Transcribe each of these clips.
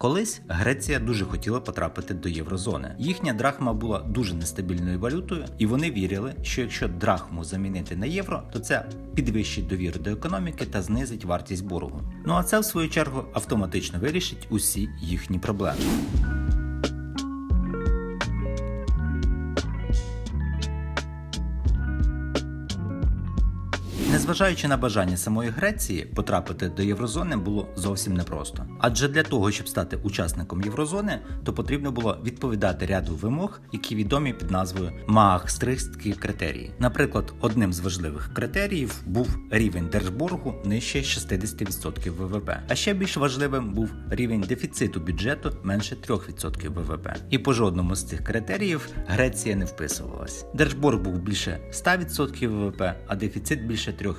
Колись Греція дуже хотіла потрапити до єврозони. Їхня драхма була дуже нестабільною валютою, і вони вірили, що якщо драхму замінити на євро, то це підвищить довіру до економіки та знизить вартість боргу. Ну а це в свою чергу автоматично вирішить усі їхні проблеми. Незважаючи на бажання самої Греції потрапити до єврозони було зовсім непросто. Адже для того, щоб стати учасником єврозони, то потрібно було відповідати ряду вимог, які відомі під назвою Маахстрихтські критерії. Наприклад, одним з важливих критеріїв був рівень держборгу нижче 60% ВВП. А ще більш важливим був рівень дефіциту бюджету менше 3% ВВП. І по жодному з цих критеріїв Греція не вписувалась. Держборг був більше 100% ВВП, а дефіцит більше 3%.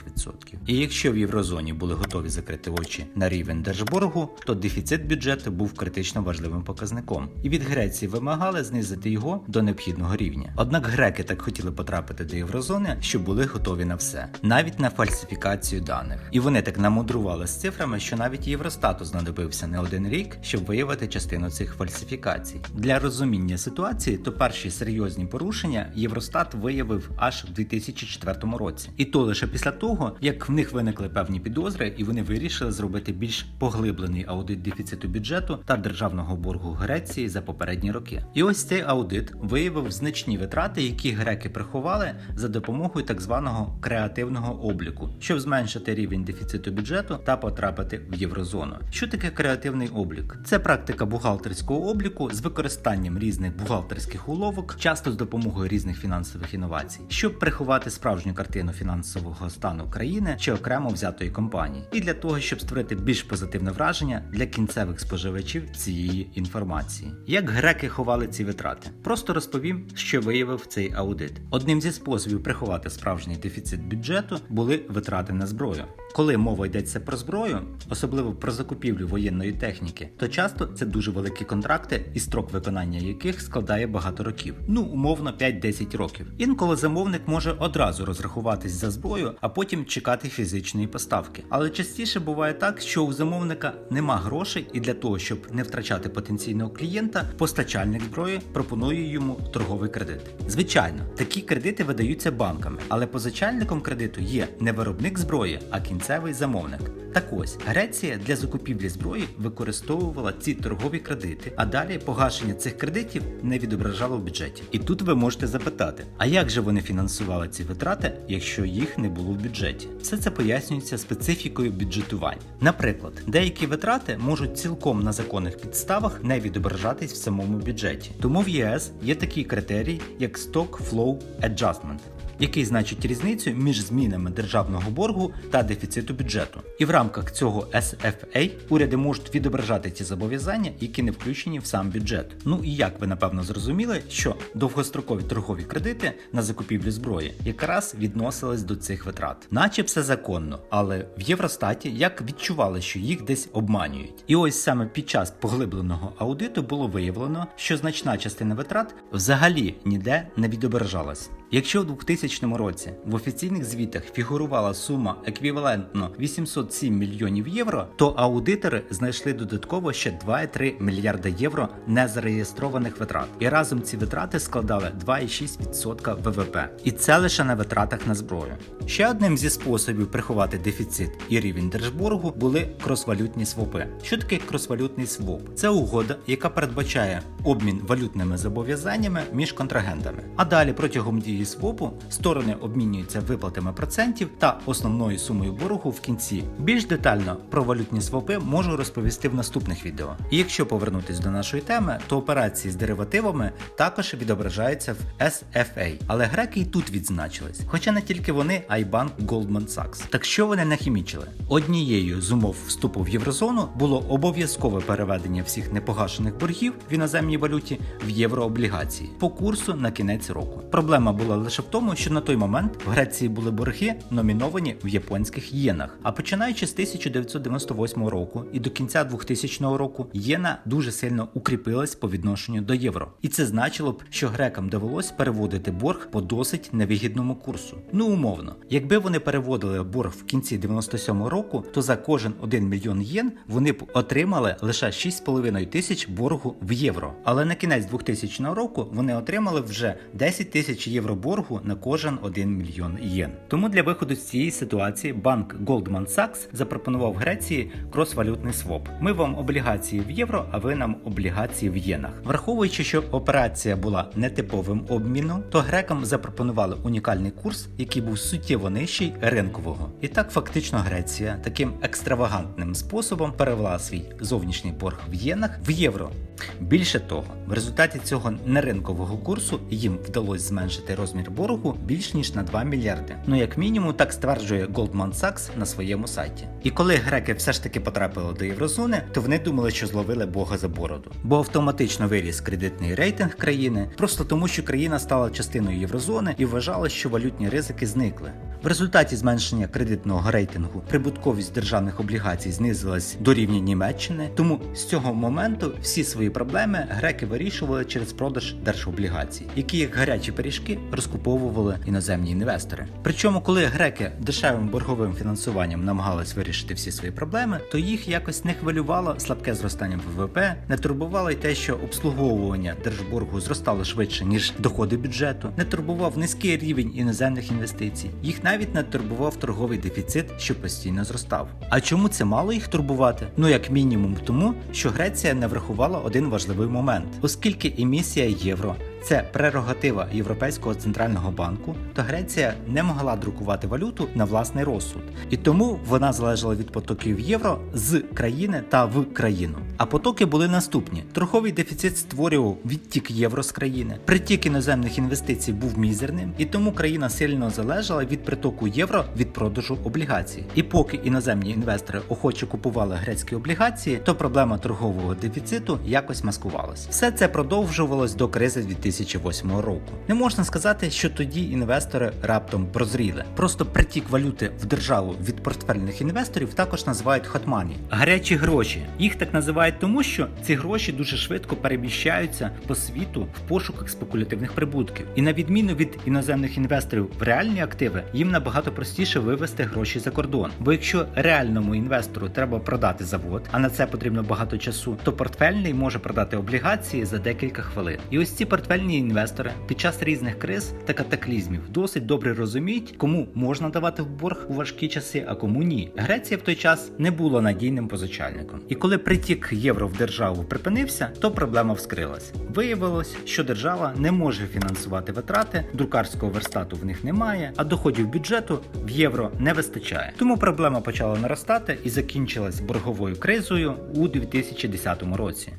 І якщо в єврозоні були готові закрити очі на рівень держборгу, то дефіцит бюджету був критично важливим показником, і від Греції вимагали знизити його до необхідного рівня. Однак греки так хотіли потрапити до єврозони, що були готові на все, навіть на фальсифікацію даних. І вони так намудрували з цифрами, що навіть Євростату знадобився не один рік, щоб виявити частину цих фальсифікацій. Для розуміння ситуації, то перші серйозні порушення Євростат виявив аж в 2004 році, і то лише після того, як в них виникли певні підозри, і вони вирішили зробити більш поглиблений аудит дефіциту бюджету та державного боргу Греції за попередні роки. І ось цей аудит виявив значні витрати, які греки приховали за допомогою так званого креативного обліку, щоб зменшити рівень дефіциту бюджету та потрапити в єврозону. Що таке креативний облік? Це практика бухгалтерського обліку з використанням різних бухгалтерських уловок, часто з допомогою різних фінансових інновацій, щоб приховати справжню картину фінансового стану країни чи окремо взятої компанії, і для того, щоб створити більш позитивне враження для кінцевих споживачів цієї інформації. Як греки ховали ці витрати? Просто розповім, що виявив цей аудит. Одним зі способів приховати справжній дефіцит бюджету були витрати на зброю. Коли мова йдеться про зброю, особливо про закупівлю воєнної техніки, то часто це дуже великі контракти, і строк виконання яких складає багато років, ну умовно 5-10 років. Інколи замовник може одразу розрахуватись за зброю, а потім чекати фізичної поставки. Але частіше буває так, що у замовника нема грошей, і для того, щоб не втрачати потенційного клієнта, постачальник зброї пропонує йому торговий кредит. Звичайно, такі кредити видаються банками, але позичальником кредиту є не виробник зброї, а кінцевий замовник. Так ось Греція для закупівлі зброї використовувала ці торгові кредити, а далі погашення цих кредитів не відображало в бюджеті. І тут ви можете запитати: а як же вони фінансували ці витрати, якщо їх не було в бюджеті? Все це пояснюється специфікою бюджетування. Наприклад, деякі витрати можуть цілком на законних підставах не відображатись в самому бюджеті. Тому в ЄС є такий критерій, як Stock Flow Adjustment який значить різницю між змінами державного боргу та дефіциту бюджету. І в рамках цього SFA уряди можуть відображати ці зобов'язання, які не включені в сам бюджет. Ну і як ви напевно зрозуміли, що довгострокові торгові кредити на закупівлю зброї якраз відносились до цих витрат, наче все законно, але в Євростаті як відчували, що їх десь обманюють. І ось саме під час поглибленого аудиту було виявлено, що значна частина витрат взагалі ніде не відображалась. Якщо в 2000 році в офіційних звітах фігурувала сума еквівалентно 807 мільйонів євро, то аудитори знайшли додатково ще 2,3 мільярда євро незареєстрованих витрат. І разом ці витрати складали 2,6% ВВП. І це лише на витратах на зброю. Ще одним зі способів приховати дефіцит і рівень держборгу були кросвалютні свопи. Що таке кросвалютний своп? Це угода, яка передбачає обмін валютними зобов'язаннями між контрагентами. А далі протягом дії свопу сторони обмінюються виплатами процентів та основною сумою боргу в кінці. Більш детально про валютні свопи можу розповісти в наступних відео. І якщо повернутись до нашої теми, то операції з деривативами також відображаються в SFA. Але греки і тут відзначились, хоча не тільки вони, а й банк Goldman Sachs. Так що вони нахімічили? Однією з умов вступу в єврозону було обов'язкове переведення всіх непогашених боргів в іноземній валюті в єврооблігації по курсу на кінець року. Проблема була полягала лише в тому, що на той момент в Греції були борги номіновані в японських єнах. А починаючи з 1998 року і до кінця 2000 року єна дуже сильно укріпилась по відношенню до євро. І це значило б, що грекам довелось переводити борг по досить невигідному курсу. Ну умовно, якби вони переводили борг в кінці 97 року, то за кожен 1 мільйон єн вони б отримали лише 6,5 тисяч боргу в євро. Але на кінець 2000 року вони отримали вже 10 тисяч євро боргу на кожен 1 мільйон єн. Тому для виходу з цієї ситуації банк Goldman Sachs запропонував Греції кросвалютний своп. Ми вам облігації в євро, а ви нам облігації в єнах. Враховуючи, що операція була нетиповим обміном, то грекам запропонували унікальний курс, який був суттєво нижчий ринкового. І так фактично Греція таким екстравагантним способом перевела свій зовнішній борг в єнах в євро. Більше того, в результаті цього неринкового курсу їм вдалося зменшити розмір боргу більш ніж на 2 мільярди. Ну як мінімум, так стверджує Goldman Sachs на своєму сайті. І коли греки все ж таки потрапили до єврозони, то вони думали, що зловили Бога за бороду, бо автоматично виріс кредитний рейтинг країни, просто тому, що країна стала частиною єврозони і вважала, що валютні ризики зникли. В результаті зменшення кредитного рейтингу прибутковість державних облігацій знизилась до рівня Німеччини. Тому з цього моменту всі свої проблеми греки вирішували через продаж держоблігацій, які як гарячі пиріжки розкуповували іноземні інвестори. Причому, коли греки дешевим борговим фінансуванням намагались вирішити всі свої проблеми, то їх якось не хвилювало слабке зростання ВВП, не турбувало й те, що обслуговування держборгу зростало швидше ніж доходи бюджету, не турбував низький рівень іноземних інвестицій. Їх навіть не турбував торговий дефіцит, що постійно зростав. А чому це мало їх турбувати? Ну як мінімум тому, що Греція не врахувала один важливий момент, оскільки емісія євро. Це прерогатива Європейського центрального банку, то Греція не могла друкувати валюту на власний розсуд, і тому вона залежала від потоків євро з країни та в країну. А потоки були наступні: торговий дефіцит створював відтік євро з країни, притік іноземних інвестицій був мізерним, і тому країна сильно залежала від притоку євро від продажу облігацій. І поки іноземні інвестори охоче купували грецькі облігації, то проблема торгового дефіциту якось маскувалась. Все це продовжувалось до кризи 2008 року. Не можна сказати, що тоді інвестори раптом прозріли. Просто притік валюти в державу від портфельних інвесторів також називають хотмані. Гарячі гроші. Їх так називають тому, що ці гроші дуже швидко переміщаються по світу в пошуках спекулятивних прибутків. І на відміну від іноземних інвесторів в реальні активи, їм набагато простіше вивести гроші за кордон. Бо якщо реальному інвестору треба продати завод, а на це потрібно багато часу, то портфельний може продати облігації за декілька хвилин. І ось ці портфельні інвестори під час різних криз та катаклізмів досить добре розуміють, кому можна давати в борг у важкі часи, а кому ні. Греція в той час не була надійним позичальником. І коли притік євро в державу припинився, то проблема вскрилась. Виявилось, що держава не може фінансувати витрати, друкарського верстату в них немає, а доходів бюджету в євро не вистачає. Тому проблема почала наростати і закінчилась борговою кризою у 2010 році.